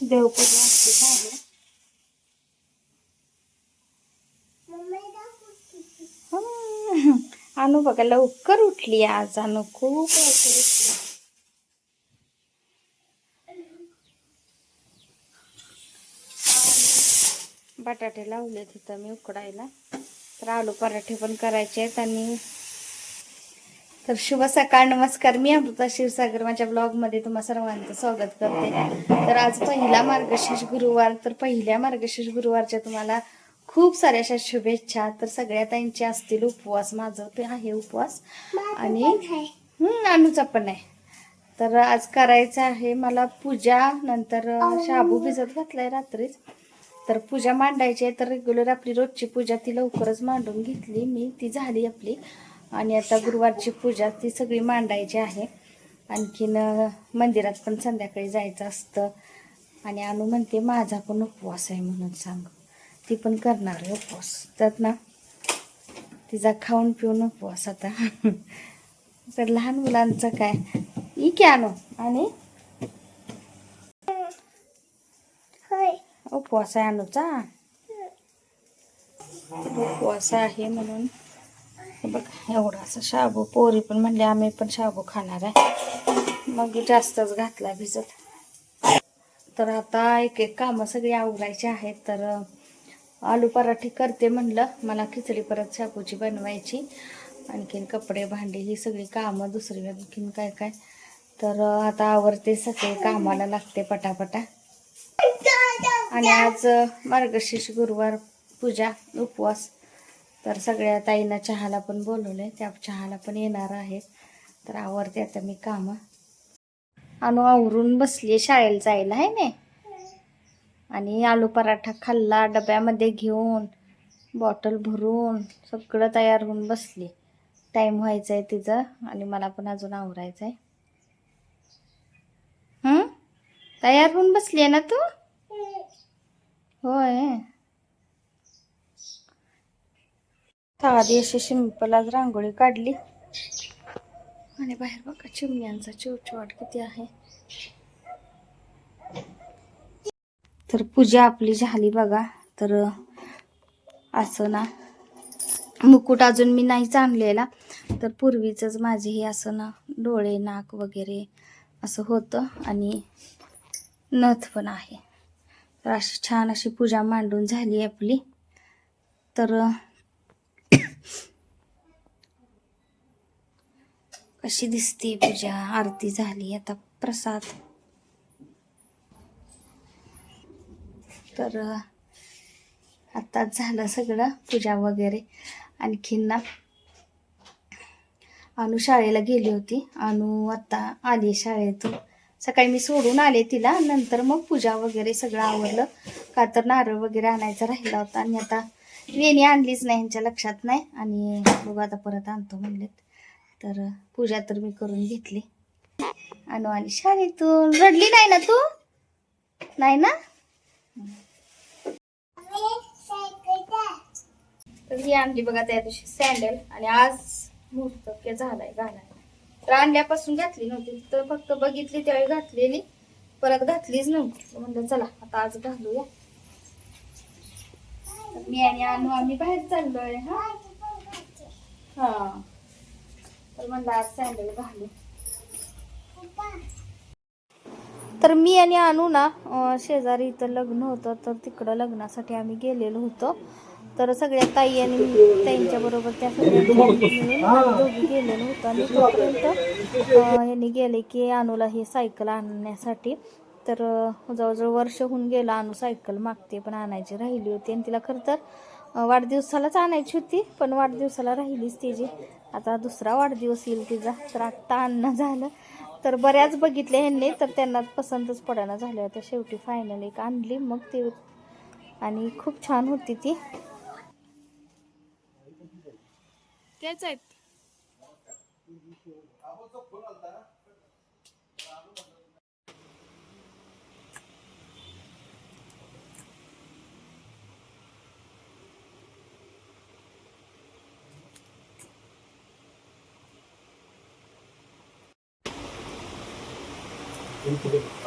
देवपूजा आपली झाली अनु बघा लवकर उठली आज अनु खूप लवकर उठली बटाटे लावले तिथं मी उकडायला. तर आलू पराठे पण करायचे आहेत आणि तर शुभ सकाळ नमस्कार. मी अमृता शिवसागर माझ्या ब्लॉगमध्ये तुम्हा सर्वांचं स्वागत करते. तर आज पहिला मार्गशीर्ष गुरुवार. तर पहिल्या मार्गशीर्ष गुरुवारच्या तुम्हाला खूप साऱ्या अशा शुभेच्छा. तर सगळ्या ताईंचे असतील उपवास. माझं ते आहे उपवास. आणि नानूचा अनुचा पण आहे. तर आज करायचं आहे मला पूजा. नंतर शाबू भिजत घातलाय रात्रीच. तर पूजा मांडायची आहे. तर रेग्युलर आपली रोजची पूजा ती लवकरच मांडून घेतली मी. ती झाली आपली. आणि आता गुरुवारची पूजा ती सगळी मांडायची आहे. आणखीन मंदिरात पण संध्याकाळी जायचं असतं. आणि अनु म्हणते माझा पण उपवास आहे म्हणून सांग. ती पण करणार आहे उपवास. त्यात ना तिचा खाऊन पिऊन उपवास आता. तर लहान मुलांचं काय? ई की आणू? आणि उपवास आहे अनुचा उपवास आहे म्हणून. बघ एवढा असं शाबू पोरी पण म्हणले आम्ही पण शाबू खाणार आहे. मग जास्तच घातला भिजत. तर आता एक एक कामं सगळी आवरायची आहेत तर आलू पराठी करते म्हणलं. मला खिचडी परत शाबूची बनवायची. आणखीन कपडे भांडी ही सगळी कामं दुसरी आणखीन काय काय. तर आता आवरते सगळे कामाला लागते पटापटा. आणि आज मार्गशीर्ष गुरुवार पूजा उपवास. तर सगळ्या ताईंना चहाला पण बोलवलंय. त्या चहाला पण येणार आहेत. तर आवडते आता मी कामं. अनु आवरून बसली शाळेला जायला आहे ना आणि आलू पराठा खाल्ला डब्यामध्ये घेऊन बॉटल भरून सगळं तयार होऊन बसली. टाईम व्हायचा आहे तिचं आणि मला पण अजून आवरायचं आहे तयार होऊन बसली आहे ना तू? होय. साधी अशी सिंपल आज रांगोळी काढली. आणि बाहेर बघा चिमण्यांचा चिवचिवाट किती आहे. तर पूजा आपली झाली बघा. तर असं ना मुकुट अजून मी नाहीच आणलेला. तर पूर्वीचंच माझे हे असं ना डोळे नाक वगैरे असं होतं. आणि नथ पण आहे. तर अशी छान अशी पूजा मांडून झाली आपली. तर अशी दिसते पूजा? आरती झाली आता प्रसाद. तर आत्ताच झालं सगळं पूजा वगैरे. आणखीन ना अनु शाळेला गेली होती. अनु आता आली शाळेतून. सकाळी मी सोडून आले तिला. नंतर मग पूजा वगैरे सगळं आवरलं. का तर नारळ वगैरे आणायचा राहिला होता. आणि आता वेणी आणलीच नाही यांच्या लक्षात नाही. आणि बघू आता परत आणतो म्हणलेत. तर पूजा तर मी करून घेतली. अनु आली शाळेतून. रडली नाही ना तू? नाही ना? तर ही आणली बघा त्या दिवशी सँडल आणि आज मुहूर्त के झालाय घालायला. तर आणल्यापासून घातली नव्हती. तर फक्त बघितली त्यावेळी घातलेली परत घातलीच नव्हती. म्हणलं चला आता आज घालूया. मी आणि आणू आम्ही बाहेर चाललोय हा? हा. तर म्हणलं आज सँडल घालू. तर मी आणि आणू ना शेजारी इथं लग्न होतं तर तिकडं लग्नासाठी आम्ही गेलेलो होतो. तर सगळ्या ताई आणि मी ताईंच्या बरोबर त्या सगळ्या दोघी गेलेलो होतो. आणि तोपर्यंत यांनी गेले की अनुला हे सायकल आणण्यासाठी. तर जवळजवळ वर्ष होऊन गेलं अनु सायकल मागते पण आणायची राहिली होती. आणि तिला खरं तर वाढदिवसालाच आणायची होती पण वाढदिवसाला राहिलीच तिची आता दुसरा वाढदिवस येईल तिचा. तर आत्ता आणणं झालं. तर बऱ्याच बघितल्या ह्यांनी तर त्यांना पसंतच पडायला झाल्या होत्या. शेवटी फायनल एक आणली मग ते आणि खूप छान होती ती. त्याच आहेत? Itu.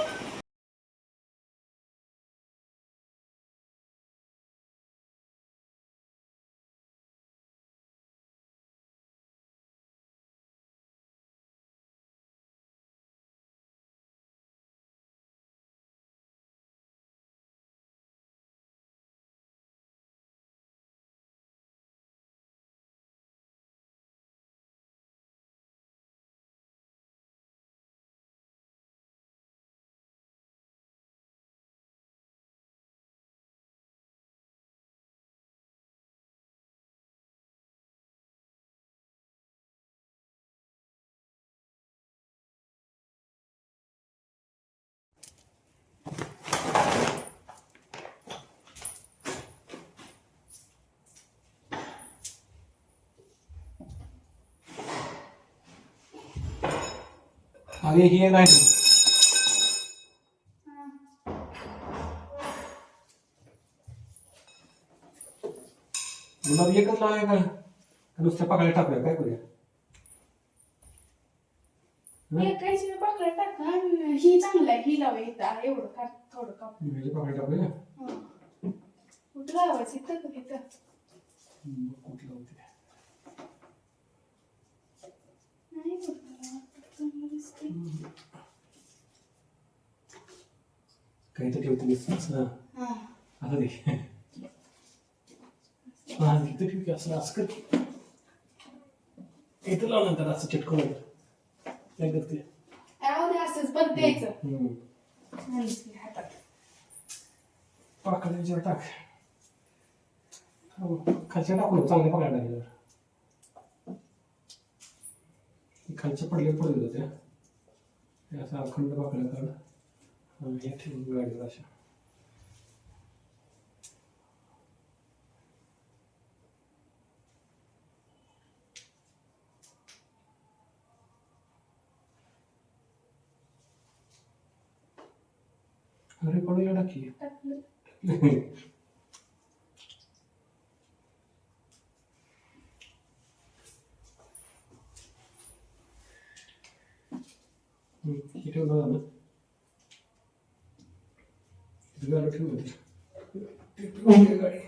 अरे हे नाही. गुलाब एकच लावाय का? नुसत्या पकायला टाकूया? काय करूया? पाकळ्या टाका आणि ही चांगलं आहे. ही लावा इथं. एवढं का थोडं काप पकायला टाकूया? कुठं लावायचं? इथं का इथं हम्म, कुठलं होते नाही कुठं चांगलं दिसते काही तर ठेवते मी असं. हा. असं दे. हा तिथं ठेव की असं असं कर इथं लाव नंतर असं चिटकून काय करते? राहू दे असंच पण द्यायचं. हम्म. आणि ते हातात. पाकळ्या याच्यावर टाक. हो, खालच्या टाकून चांगले पकडायला लागले. खालच्या पडले पडले होते हे असं अखंड पाकळ्या काढ आणि हे ठेवून गाडीवर अशा अरे पडूया टाकी टाकलं हम्म, हे ठेवलं झालं इथं गाडी ठेवलं होती. ठेवली. गाडी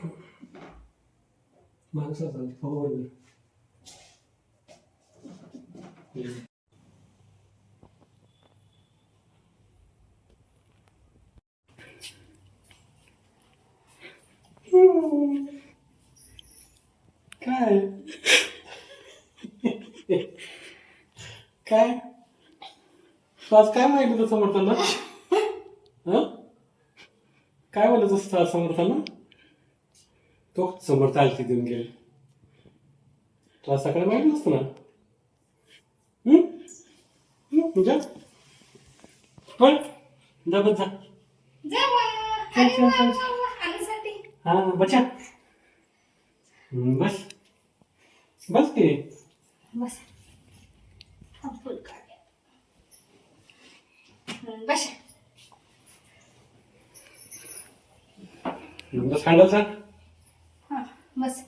माणसं असतात हो बरोबर काय? काय? तू आज काय माहिती होतं समर्थांना हं? काय बोलत असतं आज समर्थांना तो समर्थ आलती देऊन गेले. तुला सकाळी माहिती नसतं ना? हं? हं? जा. पण जा बस जा. हा बचा हं, बस. बस की. बस. हा, फुल काढ बस. बस हँडल सर? हा बस.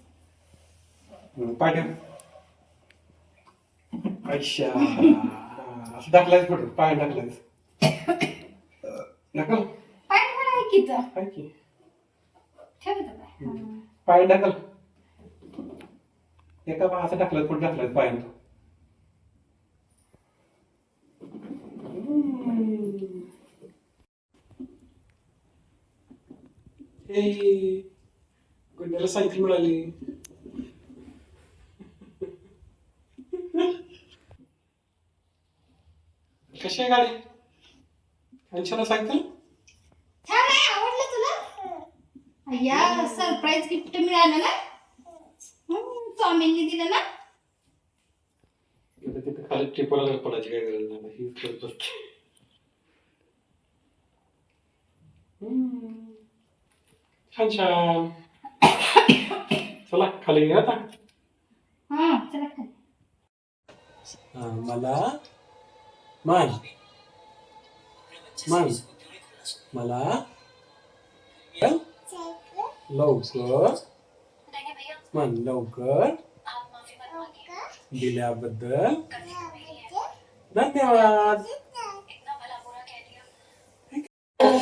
अच्छा असं टाकलायच कुठं? पाय टाकलायच ढकल. पाय ठेवला आहे की की? पाय. ढकल. एका असं टाकलाय कुठं टाकलाय पाय. हे गुड्याला सायकल मिळाली कशी आहे गाडी? आणशाला सायकल छान आहे आवडलं तुला? अय्या सरप्राईज गिफ्ट मिळालं ना? स्वामींनी दिलं ना? तिथं तिथं खाली टिपला पडायची काय गरज नाही ही करत. छान छान चला खाली घ्या आता हा चला खाली हा, मला मान मान मला चल. लवकर मान लवकर दिल्याबद्दल धन्यवाद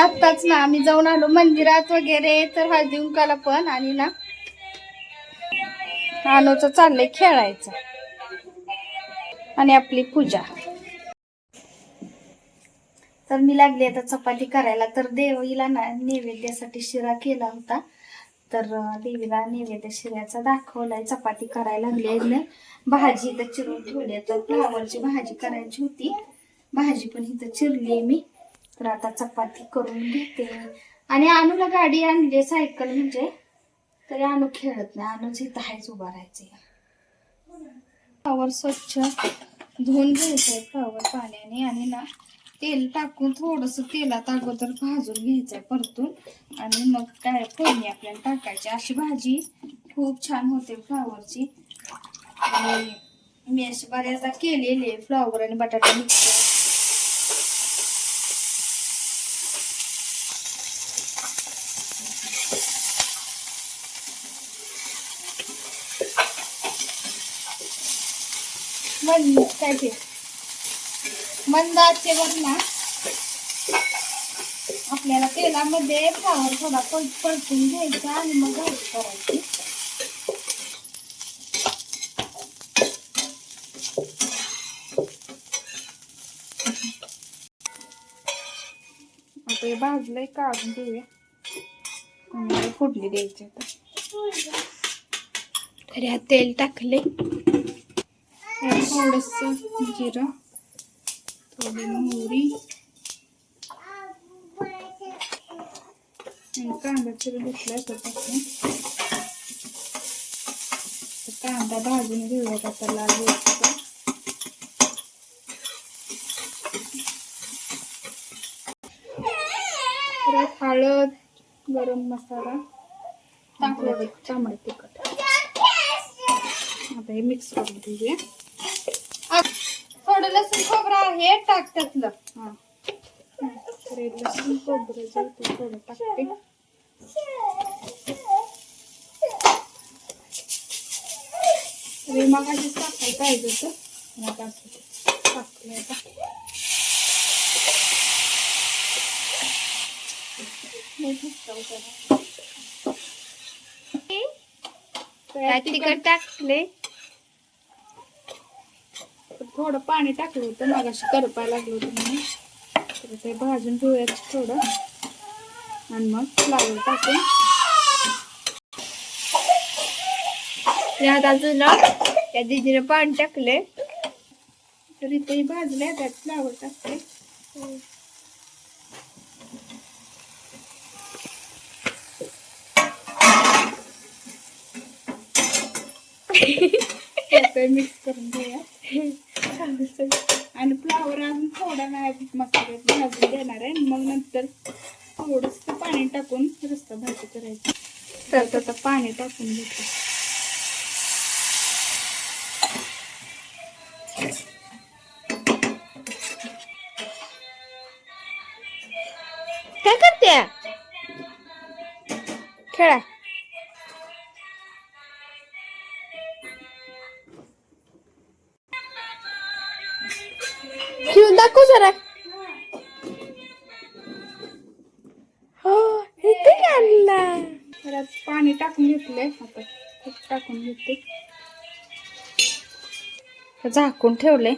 आत्ताच ना आम्ही जाऊन आलो मंदिरात वगैरे तर हळदी कुंकाला पण आणि ना अनोचं चाललंय खेळायचं. आणि आपली पूजा. तर मी लागली आता चपाती करायला. तर देवीला ना नैवेद्यासाठी शिरा केला होता. तर देवीला नैवेद्य शिऱ्याचा दाखवलाय. चपाती करायला लागली आहे भाजी इथं चिरून ठेवली तर फ्लावरची भाजी करायची होती. भाजी पण इथं चिरली मी. तर आता चपाती करून घेते. आणि अनुला गाडी आणली आहे सायकल म्हणजे. तरी अनु खेळत नाही अनुच इथं आहेच उभा राहायचे. फ्लावर स्वच्छ धुवून घ्यायचंय फ्लावर पाण्याने. आणि ना तेल टाकून थोडस तेलात अगोदर भाजून घ्यायचंय परतून. आणि मग काय फोडणी आपल्याला टाकायची. अशी भाजी खूप छान होते फ्लावरची आणि मी अशी बऱ्याचदा केलेली आहे फ्लावर आणि बटाटा मिक्स मंद काय ते? मंद आचेवर ना. आपल्याला तेलामध्ये फ्लावर थोडा पल परतून घ्यायचा आणि मग भाजी करायची. आता हे भाजलंय काढून घेऊया आणि फुडली द्यायची आता. तर हा तेल टाकले थोडस जिरं थोडी मोहरी आणि कांदा चिरून घेतलाय तो टाकून तर कांदा भाजून घेऊयात आता लाल होईपर्यंत. परत हळद गरम मसाला टाकलं तांबडं तिखट आता हे मिक्स करून घेऊया आ, लसूण खोबरं आहे टाक त्यातलं. हा. लसूण खोबरं जे ते थोडं टाकते तर हे टाकायला पाहिजे होतं मग आता तिखट टाकले थोडं पाणी टाकलं होतं मगाशी करपा लागलं होतं म्हणून. तर ते भाजून घेऊयात थोडं. आणि मग फ्लावर टाकून यात अजून त्या दिदीने पाणी टाकले तर इथे भाजले त्यात फ्लावर टाकते मिक्स करून घेऊया आणि फ्लावर अजून थोडा नाही मसाल्यात भाजून देणार आहे. मग नंतर थोडस पाणी टाकून रस्ता भाजी करायची. तर त्याचं पाणी टाकून घेते. काय करते? खेळा. घेतले आता टाकून घेते. झाकून ठेवले